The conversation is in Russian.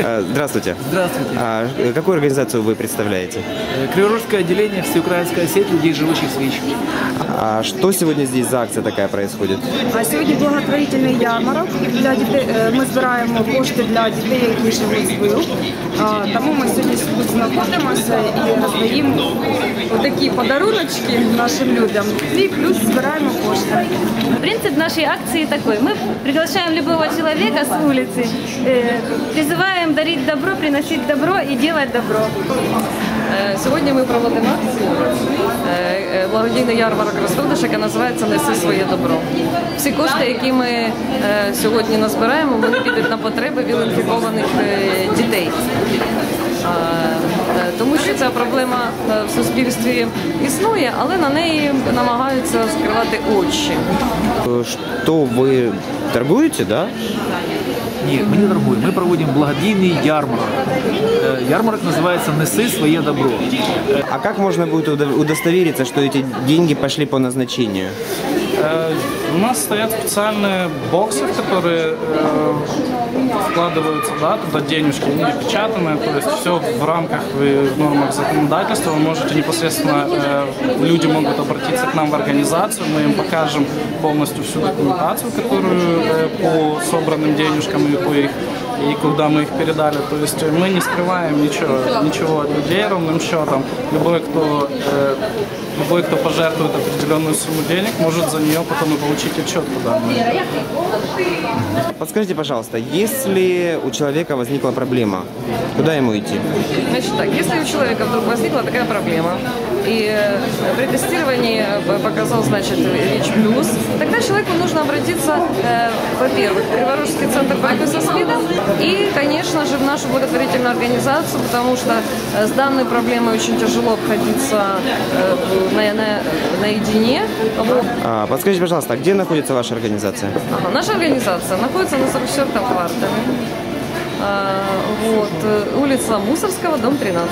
Э, Здравствуйте. Здравствуйте. А э, какую организацию вы представляете? Э, Криворожское отделение «Всеукраинская сеть людей, живущих с ВИЧ». А что сегодня здесь за акция такая происходит? А сьогодні благотворительний ярмарок для дітей. Е, Ми збираємо кошти для дітей, які живуть з ВИЛ. А, Тому ми сьогодні тут знаходимося і роздаємо такі подаруночки нашим людям. І плюс збираємо кошти. Принцип нашей акции такой. Мы приглашаем любого человека с улицы, э, призываем дарить добро, приносить добро и делать добро. Е, Сьогодні ми проводимо акцію е, е, благодійний ярмарок розпродаж, яка називається Неси своє добро. Всі кошти, які ми е, сьогодні назбираємо, вони підуть на потреби віл-інфікованих е, дітей. проблема е, в суспільстві існує, але на неї намагаються закривати очі. Э, Что вы торгуете, да? Нет, мы не торгуем. Мы проводим благодійный ярмарок. Э, Ярмарок называется «Неси своє добро». А как можно будет удо- удостовериться, что эти деньги пошли по назначению? У нас стоят специальные боксы, в которые э, вкладываются да, туда денежки, они печатанные, то есть все в рамках в нормах законодательства. Вы можете непосредственно, э, люди могут обратиться к нам в организацию, мы им покажем полностью всю документацию, которую э, по собранным денежкам и по их и куда мы их передали. То есть мы не скрываем ничего, ничего от людей ровным счетом. Любой, кто э, любой, кто пожертвует определенную сумму денег, может за нее потом и получить отчет, куда мы. Подскажите, пожалуйста, если у человека возникла проблема, куда ему идти? Значит так, если у человека вдруг возникла такая проблема, и э, при тестировании э, показал, значит, ВИЧ+, тогда человеку нужно обратиться, э, во-первых, в Криворожский центр борьбы со СПИДом и, конечно же, в нашу благотворительную организацию, потому что э, с данной проблемой очень тяжело обходиться э, на, на- наедине. Вот. А, подскажите, пожалуйста, а где находится ваша организация? Ага, наша организация находится на 44-м квартале. А, вот, э, улица Мусорского, дом 13.